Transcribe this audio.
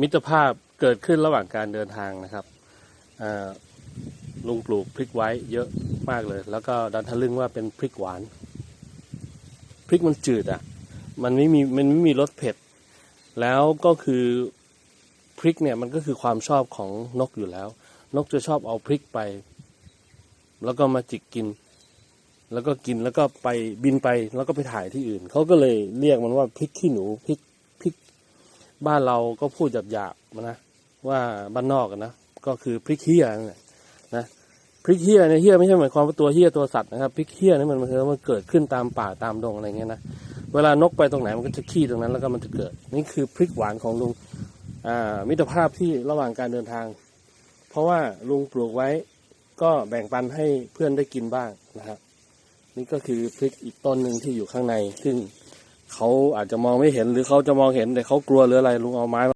มิตรภาพเกิดขึ้นระหว่างการเดินทางนะครับลุงปลูกพริกไว้เยอะมากเลย แล้วก็ดันทะลึ่งว่าเป็นพริกหวาน พริกมันจืดอะ มันไม่มีมันไม่มีรสเผ็ด แล้วก็คือพริกเนี่ยมันก็คือความชอบของนกอยู่แล้ว นกจะชอบเอาพริกไป แล้วก็มาจิกกิน แล้วก็กินแล้วก็ไปบินไปแล้วก็ไปถ่ายที่อื่นเขาก็เลยเรียกมันว่าพริกขี้หนูพริกพริก บ้านเราก็พูดหยาบๆนะว่าบ้านนอกนะก็คือพริกเฮียนั่แหละนะพริกเฮียเนี่ยเฮียไม่ใช่หมายความว่าตัวเฮียตัวสัตว์นะครับพริกเฮียนี่มันมันคือมันเกิดขึ้นตามป่าตามดงอะไรเงี้ยนะเวลานกไปตรงไหนมันก็จะขี้ตรงนั้นแล้วก็มันจะเกิด นี่คือพริกหวานของลุงอ่ามิตรภาพที่ระหว่างการเดินทาง เพราะว่าลุงปลูกไว้ก็แบ่งปันให้เพื่อนได้กินบ้างนะครับนี่ก็คือพริกอีกต้นหนึ่งที่อยู่ข้างในซึ่ง เขาอาจจะมองไม่เห็นหรือเขาจะมองเห็นแต่เขากลัวหรืออะไรลุงเอาไม้